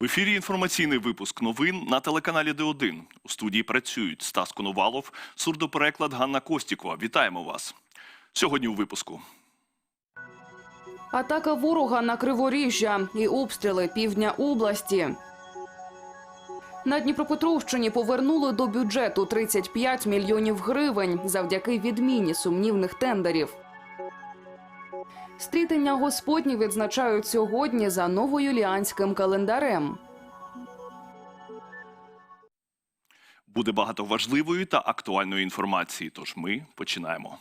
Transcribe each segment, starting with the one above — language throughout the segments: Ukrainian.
В ефірі інформаційний випуск новин на телеканалі Д1. У студії працюють Стас Коновалов, сурдопереклад Ганна Костікова. Вітаємо вас. Сьогодні у випуску. Атака ворога на Криворіжжя і обстріли півдня області. На Дніпропетровщині повернули до бюджету 35 мільйонів гривень завдяки відміні сумнівних тендерів. Стрітення Господні відзначають сьогодні за новоюліанським календарем. Буде багато важливої та актуальної інформації. Тож ми починаємо.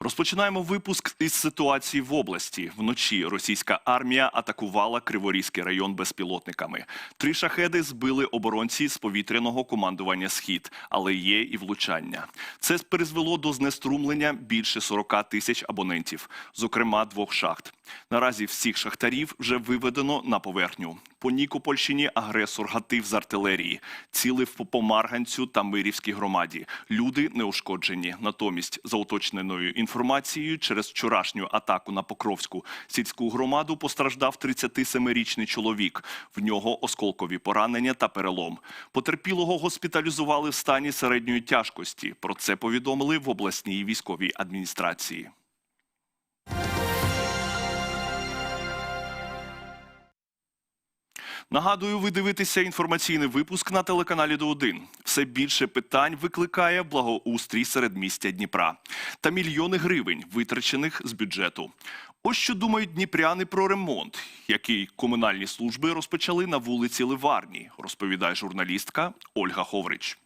Розпочинаємо випуск із ситуації в області. Вночі російська армія атакувала Криворізький район безпілотниками. Три шахеди збили оборонці з повітряного командування Схід, але є і влучання. Це призвело до знеструмлення більше 40 тисяч абонентів, зокрема двох шахт. Наразі всіх шахтарів вже виведено на поверхню. По Нікопольщині агресор гатив з артилерії, цілив по Помарганцю та Мирівській громаді. Люди не ушкоджені. Натомість, за уточненою інформацією, через вчорашню атаку на Покровську сільську громаду постраждав 37-річний чоловік. В нього осколкові поранення та перелом. Потерпілого госпіталізували в стані середньої тяжкості. Про це повідомили в обласній військовій адміністрації. Нагадую, ви дивитеся інформаційний випуск на телеканалі До1. Все більше питань викликає благоустрій серед містя Дніпра та мільйони гривень, витрачених з бюджету. Ось що думають дніпряни про ремонт, який комунальні служби розпочали на вулиці Ливарні, розповідає журналістка Ольга Ховрич.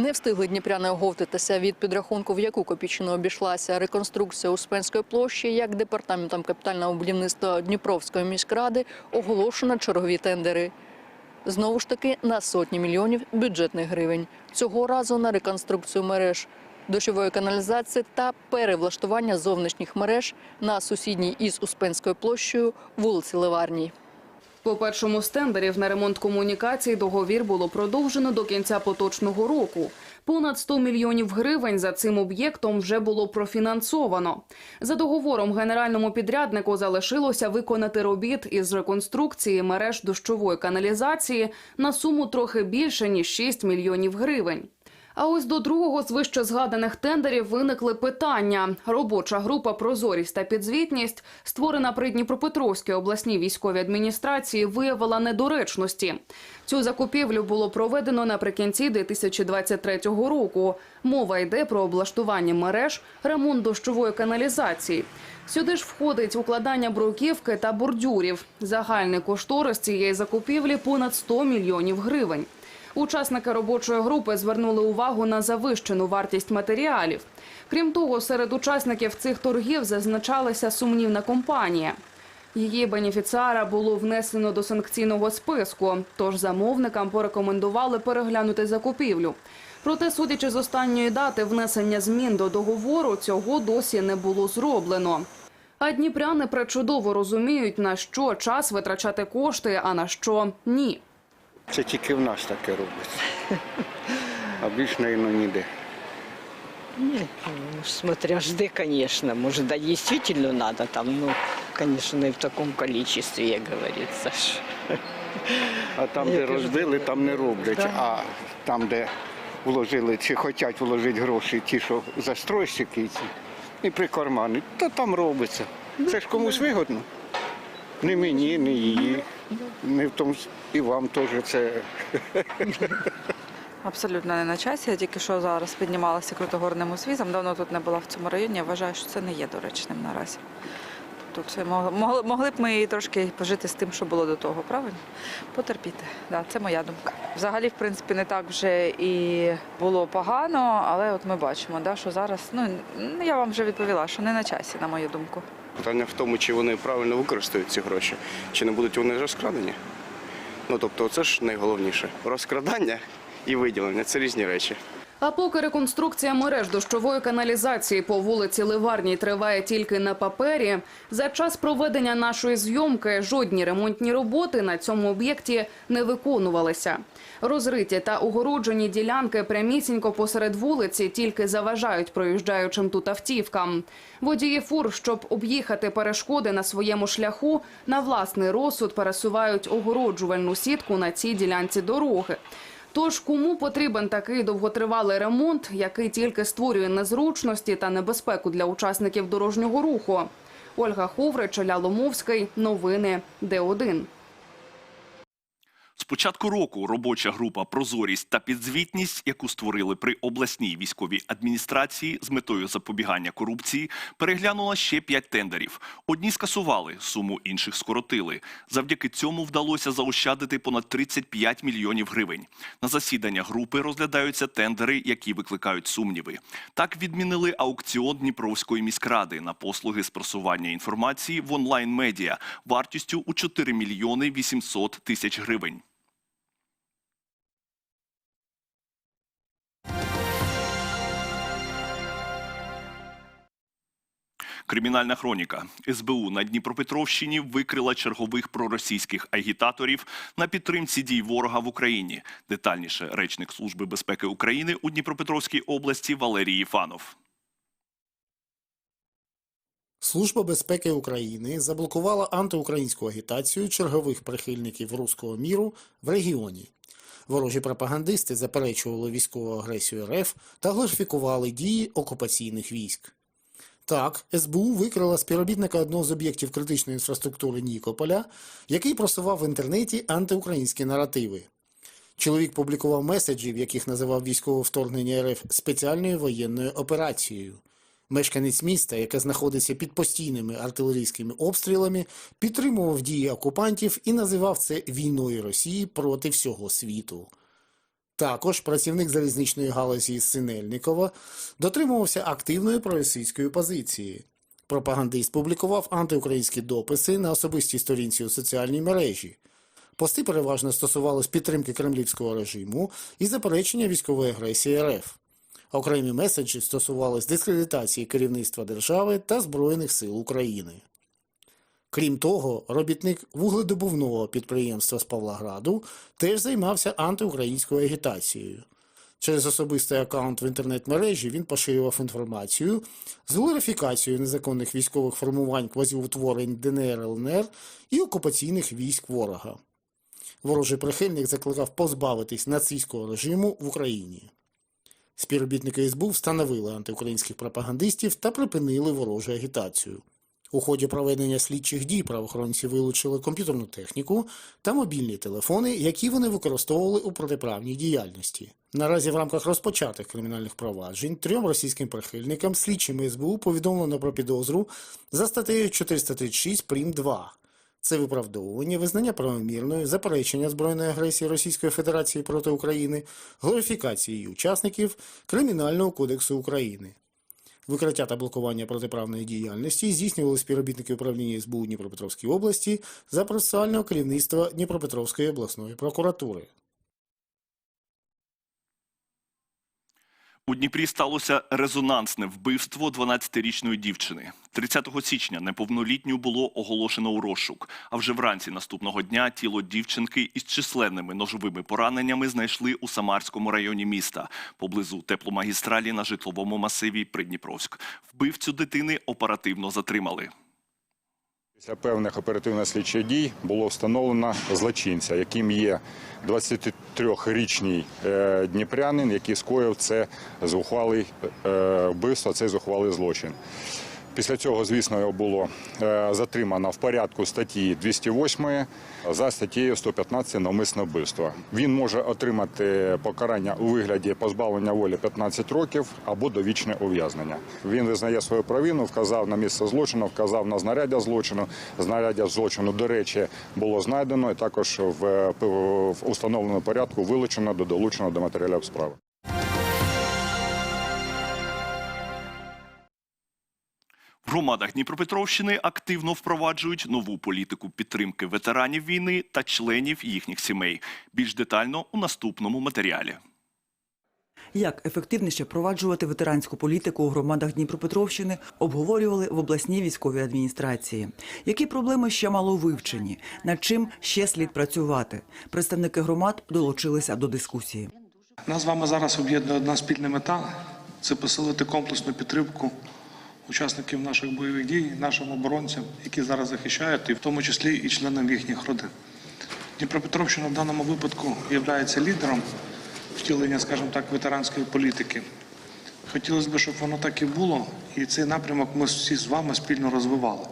Не встигли дніпряни оговтатися від підрахунку, в яку копійчину обійшлася реконструкція Успенської площі, як департаментом капітального будівництва Дніпровської міськради оголошено чергові тендери. Знову ж таки на сотні мільйонів бюджетних гривень. Цього разу на реконструкцію мереж дощової каналізації та перевлаштування зовнішніх мереж на сусідній із Успенською площею вулиці Ливарній. По першому з тендерів на ремонт комунікацій договір було продовжено до кінця поточного року. Понад 100 мільйонів гривень за цим об'єктом вже було профінансовано. За договором генеральному підряднику залишилося виконати робіт із реконструкції мереж дощової каналізації на суму трохи більше ніж 6 мільйонів гривень. А ось до другого з вище згаданих тендерів виникли питання. Робоча група Прозорість та підзвітність, створена при Дніпропетровській обласній військовій адміністрації, виявила недоречності. Цю закупівлю було проведено наприкінці 2023 року. Мова йде про облаштування мереж, ремонт дощової каналізації. Сюди ж входить укладання бруківки та бордюрів. Загальний кошторис цієї закупівлі понад 100 мільйонів гривень. Учасники робочої групи звернули увагу на завищену вартість матеріалів. Крім того, серед учасників цих торгів зазначалася сумнівна компанія. Її бенефіціара було внесено до санкційного списку, тож замовникам порекомендували переглянути закупівлю. Проте, судячи з останньої дати внесення змін до договору, цього досі не було зроблено. А дніпряни пречудово розуміють, на що час витрачати кошти, а на що ні. Це тільки в нас таке робиться. А більш, мабуть, ніде. Нет, ну, смотря жды, конечно. Может, да, действительно надо там, ну, конечно, и в таком количестве, як говорится. ж. А там, Я де кажу, розбили, там не роблять. Да. А там, де вложили чи хочуть вложити гроші, ті, що застройщики ці, і прикармани, то там робиться. Це ж комусь вигодно. Не мені, не її. Не в тому, і вам теж це Абсолютно не на часі. Я тільки що зараз піднімалася крутогорним узвізом. Давно тут не була в цьому районі. Я вважаю, що це не є доречним наразі. Тут це могли, могли б ми і трошки пожити з тим, що було до того, правильно? Потерпіти. Да, це моя думка. Взагалі, в принципі, не так вже і було погано, але от ми бачимо, да, що зараз, ну я вам вже відповіла, що не на часі, на мою думку. Питання в тому, чи вони правильно використають ці гроші, чи не будуть вони розкрадені. Ну тобто, це ж найголовніше. Розкрадання і виділення це різні речі. А поки реконструкція мереж дощової каналізації по вулиці Ливарній триває тільки на папері, за час проведення нашої зйомки жодні ремонтні роботи на цьому об'єкті не виконувалися. Розриті та огороджені ділянки прямісінько посеред вулиці тільки заважають проїжджаючим тут автівкам. Водії фур, щоб об'їхати перешкоди на своєму шляху, на власний розсуд пересувають огороджувальну сітку на цій ділянці дороги. Тож кому потрібен такий довготривалий ремонт, який тільки створює незручності та небезпеку для учасників дорожнього руху? Ольга Ховрич, Оля Ломовський. Новини Д1. З початку року робоча група Прозорість та підзвітність, яку створили при обласній військовій адміністрації з метою запобігання корупції, переглянула ще п'ять тендерів. Одні скасували, суму інших скоротили. Завдяки цьому вдалося заощадити понад 35 мільйонів гривень. На засідання групи розглядаються тендери, які викликають сумніви. Так відмінили аукціон Дніпровської міськради на послуги з просування інформації в онлайн-медіа вартістю у 4 мільйони 800 тисяч гривень. Кримінальна хроніка СБУ на Дніпропетровщині викрила чергових проросійських агітаторів на підтримці дій ворога в Україні. Детальніше речник Служби безпеки України у Дніпропетровській області Валерій Єфанов. Служба безпеки України заблокувала антиукраїнську агітацію чергових прихильників руського міру в регіоні. Ворожі пропагандисти заперечували військову агресію РФ та глорифікували дії окупаційних військ. Так, СБУ викрила співробітника одного з об'єктів критичної інфраструктури Нікополя, який просував в інтернеті антиукраїнські наративи. Чоловік публікував меседжі, в яких називав військове вторгнення РФ спеціальною воєнною операцією. Мешканець міста, яке знаходиться під постійними артилерійськими обстрілами, підтримував дії окупантів і називав це війною Росії проти всього світу. Також працівник залізничної галузі Синельникова дотримувався активної проросійської позиції. Пропагандист публікував антиукраїнські дописи на особистій сторінці у соціальній мережі. Пости переважно стосувались підтримки кремлівського режиму і заперечення військової агресії РФ. Окремі меседжі стосувались дискредитації керівництва держави та Збройних сил України. Крім того, робітник вугледобувного підприємства з Павлограду теж займався антиукраїнською агітацією. Через особистий аккаунт в інтернет-мережі він поширював інформацію з глорифікацією незаконних військових формувань квазіутворень ДНР ЛНР і окупаційних військ ворога. Ворожий прихильник закликав позбавитись нацистського режиму в Україні. Співробітники СБУ встановили антиукраїнських пропагандистів та припинили ворожу агітацію. У ході проведення слідчих дій правоохоронці вилучили комп'ютерну техніку та мобільні телефони, які вони використовували у протиправній діяльності. Наразі в рамках розпочатих кримінальних проваджень трьом російським прихильникам слідчими СБУ повідомлено про підозру за статтею 436 прим. 2. Це виправдовування, визнання правомірної, заперечення збройної агресії Російської Федерації проти України, глорифікації її учасників Кримінального кодексу України. Викриття та блокування протиправної діяльності здійснювали співробітники управління СБУ Дніпропетровської області за процесуального керівництва Дніпропетровської обласної прокуратури. У Дніпрі сталося резонансне вбивство 12-річної дівчини. 30 січня неповнолітню було оголошено у розшук. А вже вранці наступного дня тіло дівчинки із численними ножовими пораненнями знайшли у Самарському районі міста поблизу тепломагістралі на житловому масиві Придніпровськ. Вбивцю дитини оперативно затримали. Після певних оперативно-слідчих дій було встановлено злочинця, яким є 23-річний е, дніпрянин, який скоїв це зухвалий е, вбивство, цей зухвалий злочин. Після цього, звісно, його було е, затримано в порядку статті 208 за статтєю 115 навмисне вбивство. Він може отримати покарання у вигляді позбавлення волі 15 років або довічне ув'язнення. Він визнає свою провину, вказав на місце злочину, вказав на знаряддя злочину. Знаряддя злочину, до речі, було знайдено і також в, установленому порядку вилучено до долучено до матеріалів справи. В громадах Дніпропетровщини активно впроваджують нову політику підтримки ветеранів війни та членів їхніх сімей. Більш детально у наступному матеріалі. Як ефективніше впроваджувати ветеранську політику у громадах Дніпропетровщини, обговорювали в обласній військовій адміністрації. Які проблеми ще мало вивчені, над чим ще слід працювати? Представники громад долучилися до дискусії. Нас з вами зараз об'єднує одна спільна мета це посилити комплексну підтримку учасників наших бойових дій, нашим оборонцям, які зараз захищають, і в тому числі і членам їхніх родин. Дніпропетровщина в даному випадку є лідером втілення, скажімо так, ветеранської політики. Хотілося б, щоб воно так і було, і цей напрямок ми всі з вами спільно розвивали.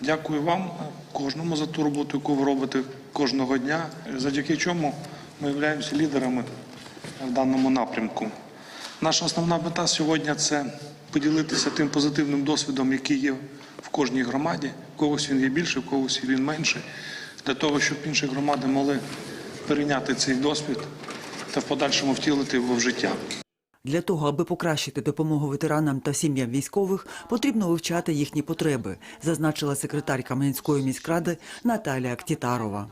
Дякую вам, кожному за ту роботу, яку ви робите кожного дня, завдяки чому ми являємося лідерами в даному напрямку. Наша основна мета сьогодні це поділитися тим позитивним досвідом, який є в кожній громаді. В когось він є більше, в когось він менший, для того, щоб інші громади могли перейняти цей досвід та в подальшому втілити його в життя. Для того, аби покращити допомогу ветеранам та сім'ям військових, потрібно вивчати їхні потреби, зазначила секретар Кам'янської міськради Наталія Ктітарова.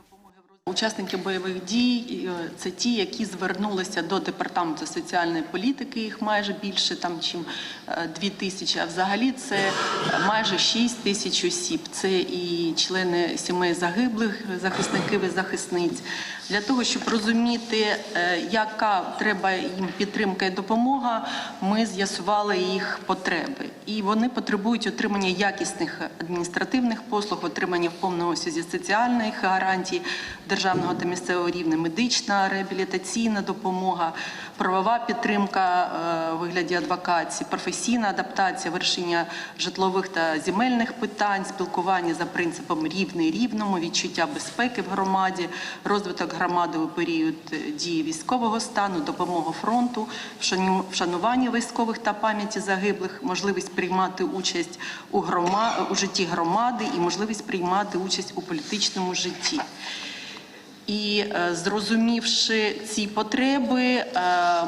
Учасники бойових дій е, це ті, які звернулися до департаменту соціальної політики. Їх майже більше там, чим е, дві тисячі. А взагалі це майже 6 тисяч осіб. Це і члени сімей загиблих, захисників і захисниць. Для того щоб розуміти, е, яка треба їм підтримка і допомога, ми з'ясували їх потреби, і вони потребують отримання якісних адміністративних послуг, отримання в повному обсязі соціальних гарантій державного та місцевого рівня, медична реабілітаційна допомога, правова підтримка е, у вигляді адвокації, професійна адаптація, вирішення житлових та земельних питань, спілкування за принципом рівний рівному, відчуття безпеки в громаді, розвиток громади у період е, дії військового стану, допомога фронту, вшанування військових та пам'яті загиблих, можливість приймати участь у грома у житті громади і можливість приймати участь у політичному житті. І е, зрозумівши ці потреби, е,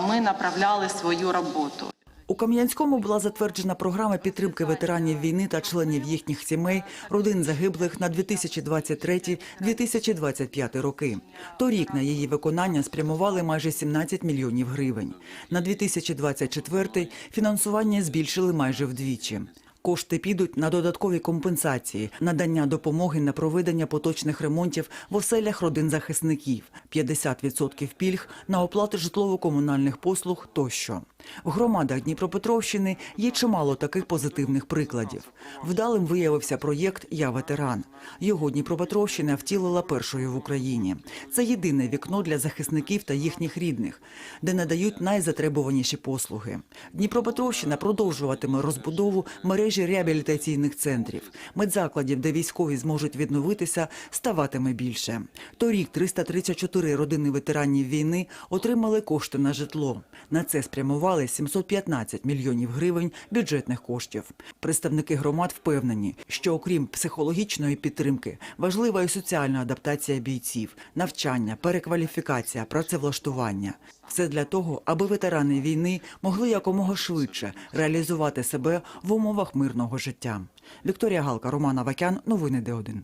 ми направляли свою роботу. У Кам'янському була затверджена програма підтримки ветеранів війни та членів їхніх сімей, родин загиблих на 2023-2025 роки. Торік на її виконання спрямували майже 17 мільйонів гривень. На 2024 фінансування збільшили майже вдвічі. Кошти підуть на додаткові компенсації, надання допомоги на проведення поточних ремонтів в оселях родин захисників, 50% пільг на оплату житлово-комунальних послуг тощо. В громадах Дніпропетровщини є чимало таких позитивних прикладів. Вдалим виявився проєкт Я ветеран. Його Дніпропетровщина втілила першою в Україні. Це єдине вікно для захисників та їхніх рідних, де надають найзатребуваніші послуги. Дніпропетровщина продовжуватиме розбудову мережі реабілітаційних центрів, медзакладів, де військові зможуть відновитися, ставатиме більше. Торік 334 родини ветеранів війни отримали кошти на житло. На це спрямували 715 мільйонів гривень бюджетних коштів. Представники громад впевнені, що окрім психологічної підтримки, важлива і соціальна адаптація бійців, навчання, перекваліфікація, працевлаштування. Все для того, аби ветерани війни могли якомога швидше реалізувати себе в умовах мирного життя. Вікторія Галка, Романа Вакян, новини Д1.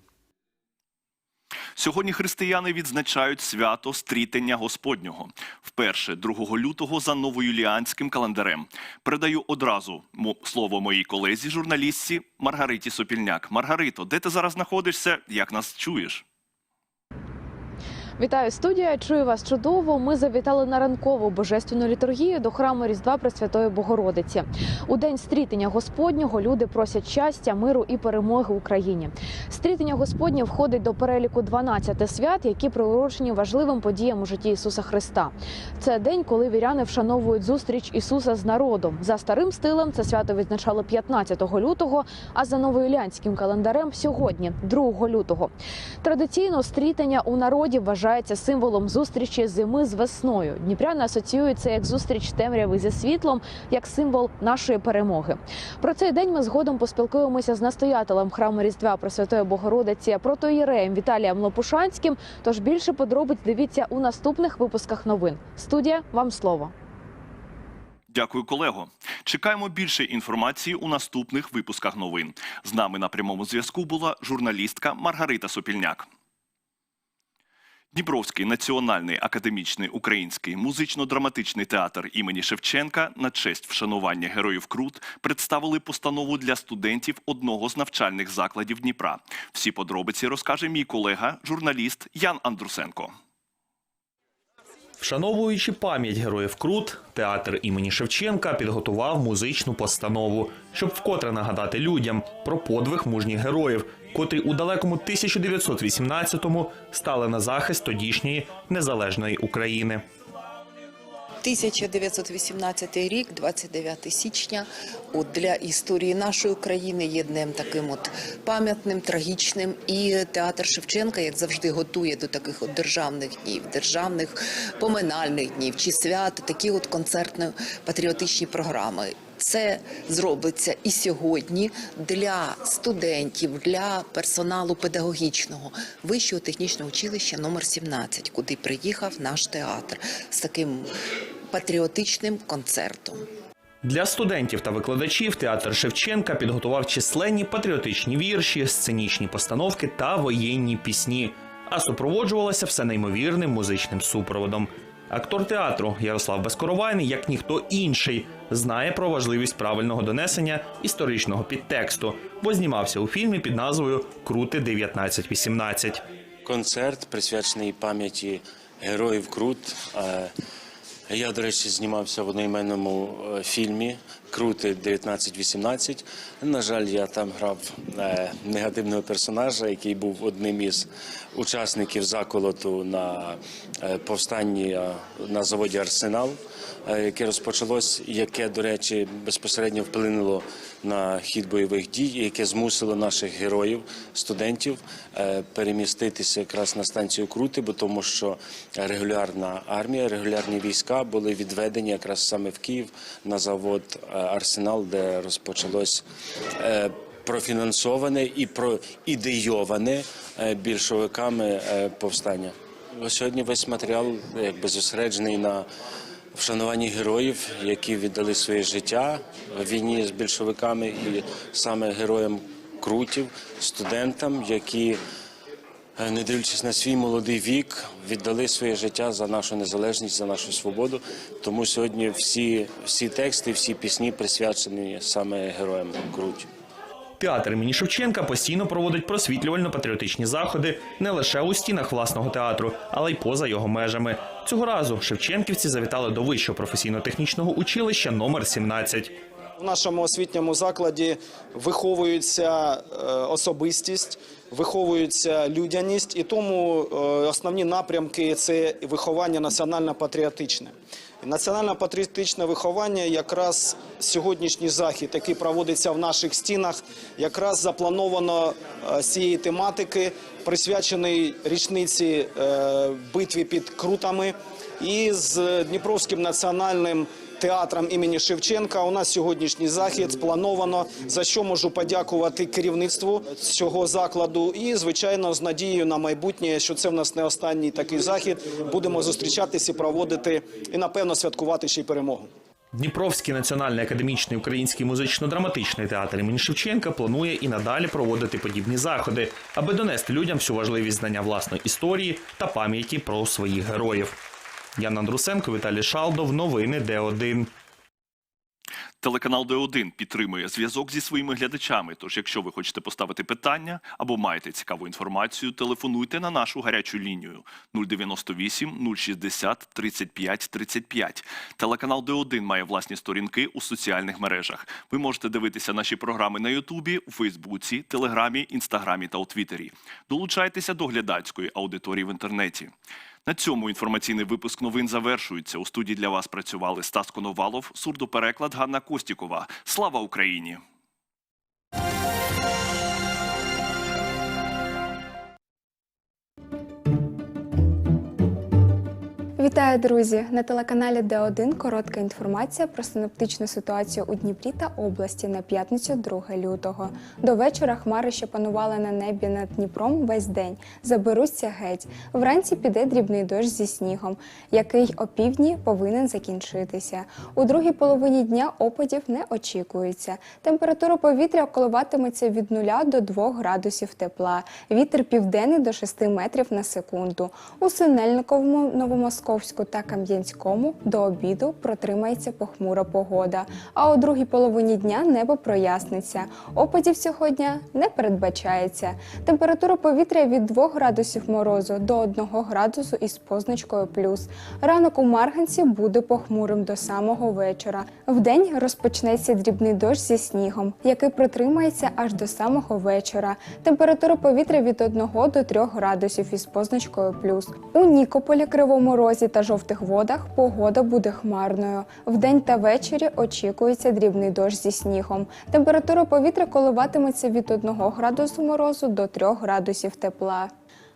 Сьогодні християни відзначають свято стрітення Господнього. Вперше 2 лютого за новоюліанським календарем. Передаю одразу слово моїй колезі, журналістці Маргариті Сопільняк. Маргарито, де ти зараз знаходишся? Як нас чуєш? Вітаю студія. Чую вас чудово. Ми завітали на ранкову божественну літургію до храму Різдва Пресвятої Богородиці. У день стрітення Господнього люди просять щастя, миру і перемоги Україні. Стрітення Господнє входить до переліку 12 свят, які приурочені важливим подіям у житті Ісуса Христа. Це день, коли віряни вшановують зустріч Ісуса з народом. За старим стилем це свято відзначали 15 лютого, а за новоюліанським календарем сьогодні, 2 лютого. Традиційно стрітання у народі вважається символом зустрічі зими з весною. Дніпряни асоціюються як зустріч темряви зі світлом, як символ нашої перемоги. Про цей день ми згодом поспілкуємося з настоятелем храму Різдва Пресвятої Богородиці протоїреєм Віталієм Лопушанським. Тож більше подробиць дивіться у наступних випусках новин. Студія вам слово. Дякую, колего. Чекаємо більше інформації у наступних випусках новин. З нами на прямому зв'язку була журналістка Маргарита Сопільняк. Дніпровський національний академічний український музично-драматичний театр імені Шевченка на честь вшанування героїв Крут представили постанову для студентів одного з навчальних закладів Дніпра. Всі подробиці розкаже мій колега, журналіст Ян Андрусенко. Вшановуючи пам'ять героїв Крут, театр імені Шевченка підготував музичну постанову, щоб вкотре нагадати людям про подвиг мужніх героїв, котрі у далекому 1918-му стали на захист тодішньої незалежної України. 1918 рік, 29 січня, от для історії нашої країни є днем таким от пам'ятним, трагічним. І театр Шевченка, як завжди, готує до таких от державних днів, державних поминальних днів чи свят, такі от концертно-патріотичні програми. Це зробиться і сьогодні для студентів, для персоналу педагогічного вищого технічного училища номер 17, куди приїхав наш театр з таким патріотичним концертом. Для студентів та викладачів театр Шевченка підготував численні патріотичні вірші, сценічні постановки та воєнні пісні, а супроводжувалося все неймовірним музичним супроводом. Актор театру Ярослав Безкоровайний, як ніхто інший, знає про важливість правильного донесення історичного підтексту, бо знімався у фільмі під назвою Крути 1918. концерт, присвячений пам'яті героїв Крут. Я, до речі, знімався в одноіменному е, фільмі Крути 1918. На жаль, я там грав е, негативного персонажа, який був одним із учасників заколоту на е, повстанні на заводі Арсенал, яке розпочалось, яке, до речі, безпосередньо вплинуло на хід бойових дій, яке змусило наших героїв, студентів е, переміститися якраз на станцію Крути, бо тому що регулярна армія, регулярні війська були відведені якраз саме в Київ на завод е, Арсенал, де розпочалось. е, Профінансоване і проідейоване більшовиками повстання. Сьогодні весь матеріал якби зосереджений на вшануванні героїв, які віддали своє життя в війні з більшовиками, і саме героям крутів, студентам, які, е, не дивлячись на свій молодий вік, віддали своє життя за нашу незалежність, за нашу свободу. Тому сьогодні всі, всі тексти, всі пісні присвячені саме героям крутів. Театр імені Шевченка постійно проводить просвітлювально-патріотичні заходи не лише у стінах власного театру, але й поза його межами. Цього разу шевченківці завітали до вищого професійно-технічного училища номер 17. В нашому освітньому закладі виховується е, особистість, виховується людяність, і тому е, основні напрямки це виховання національно-патріотичне. І Національно-патріотичне виховання якраз сьогоднішній захід, який проводиться в наших стінах, якраз заплановано е, з цієї тематики, присвячений річниці е, битві під Крутами. І з Дніпровським національним театром імені Шевченка у нас сьогоднішній захід сплановано, за що можу подякувати керівництву цього закладу. І, звичайно, з надією на майбутнє, що це в нас не останній такий захід. Будемо зустрічатися, проводити і напевно святкувати ще й перемогу. Дніпровський національний академічний український музично-драматичний театр імені Шевченка планує і надалі проводити подібні заходи, аби донести людям всю важливість знання власної історії та пам'яті про своїх героїв. Ян Андрусенко, Віталій Шалдов. Новини Д1. Телеканал Д1 підтримує зв'язок зі своїми глядачами. Тож, якщо ви хочете поставити питання або маєте цікаву інформацію, телефонуйте на нашу гарячу лінію 098 060 35 35. Телеканал Д1 має власні сторінки у соціальних мережах. Ви можете дивитися наші програми на Ютубі, у Фейсбуці, Телеграмі, Інстаграмі та у Твіттері. Долучайтеся до глядацької аудиторії в інтернеті. На цьому інформаційний випуск новин завершується. У студії для вас працювали Стас Коновалов, сурдопереклад Ганна Костікова. Слава Україні! Вітаю, друзі! На телеканалі Д1 коротка інформація про синоптичну ситуацію у Дніпрі та області на п'ятницю 2 лютого. До вечора хмари, що панували на небі над Дніпром весь день, заберуться геть. Вранці піде дрібний дощ зі снігом, який опівдні повинен закінчитися. У другій половині дня опадів не очікується. Температура повітря коливатиметься від 0 до 2 градусів тепла. Вітер південний до 6 метрів на секунду. У Синельниковому, Новомосковську та Кам'янському до обіду протримається похмура погода. А у другій половині дня небо проясниться. Опадів цього дня не передбачається. Температура повітря від 2 градусів морозу до 1 градусу із позначкою плюс. Ранок у Марганці буде похмурим до самого вечора. Вдень розпочнеться дрібний дощ зі снігом, який протримається аж до самого вечора. Температура повітря від 1 до 3 градусів із позначкою плюс. У Нікополі, Кривому Розі та жовтих водах погода буде хмарною. Вдень та ввечері очікується дрібний дощ зі снігом. Температура повітря коливатиметься від 1 градусу морозу до 3 градусів тепла.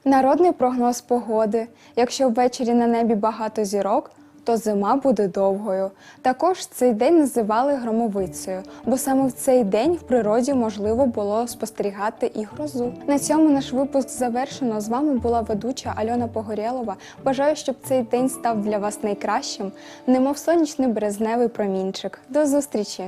Народний прогноз погоди. Якщо ввечері на небі багато зірок, то зима буде довгою. Також цей день називали громовицею, бо саме в цей день в природі можливо було спостерігати і грозу. На цьому наш випуск завершено. З вами була ведуча Альона Погорєлова. Бажаю, щоб цей день став для вас найкращим, немов сонячний березневий промінчик. До зустрічі!